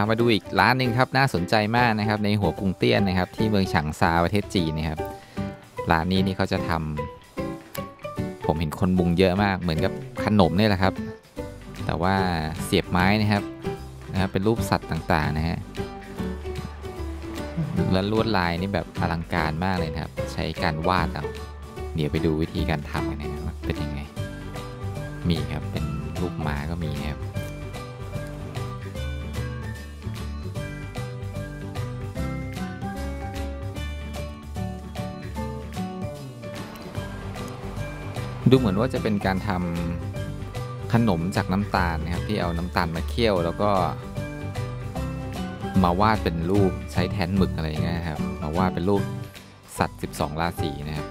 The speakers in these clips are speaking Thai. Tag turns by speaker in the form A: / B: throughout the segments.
A: ามาดูอีกร้านหนึ่งครับน่าสนใจมากนะครับ ในหัวกรุงเตี้ยนนะครับ ที่เมืองฉางซาประเทศจีนนะครับร้านนี้นี่เขาจะทำผมเห็นคนบุงเยอะมาก เหมือนกับขนมนี่แหละครับ แต่ว่าเสียบไม้นะครับนะครับเป็นรูปสัตว์ต่างๆนะฮะแล้วลวดลายนี่แบบอลังการมากเลยนะครับ ใช้การวาดเอาเดี๋ยวไปดูวิธีการทำกันนะครับเป็นยังไง มีครับเป็นรูปม้าก็มีครับ ดูเหมือนว่าจะเป็นการทำขนมจากน้ำตาลนะครับที่เอาน้ำตาลมาเคี่ยวแล้วก็มาวาดเป็นรูปใช้แทนหมึกอะไรเงี้ยครับมาวาดเป็นรูปสัตว์ 12 ราศีนะครับ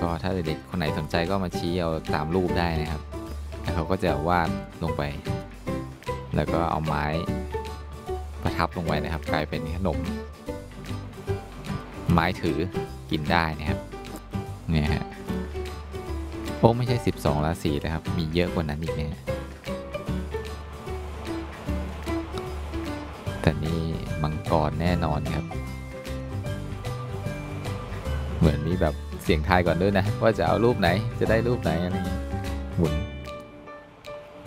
A: ก็ถ้าเด็กๆคนไหนสนใจก็มาชี้เอาตามรูปได้นะครับแล้วเขาก็จะวาดลงไป แล้วก็เอาไม้ประทับลงไปนะครับ กลายเป็นขนม ไม้ถือกินได้นะครับเนี่ยฮะ โอ้ไม่ใช่ 12 ราศีนะครับ มีเยอะกว่านั้นอีกเนี่ยแต่นี่มังกรแน่นอนครับ เหมือนมีแบบเสียงทายก่อนด้วยนะ ว่าจะเอารูปไหนจะได้รูปไหนอะไรเงี้ยหมุน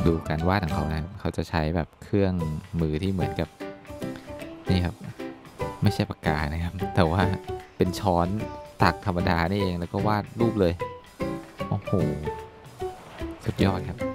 A: ดูการวาดของเขานะครับเขาจะใช้แบบเครื่องมือที่เหมือนกับ นี่ครับ ไม่ใช่ปากกานะครับ แต่ว่าเป็นช้อนตักธรรมดานี่เองแล้วก็วาดรูปเลย หสุดยอดครับ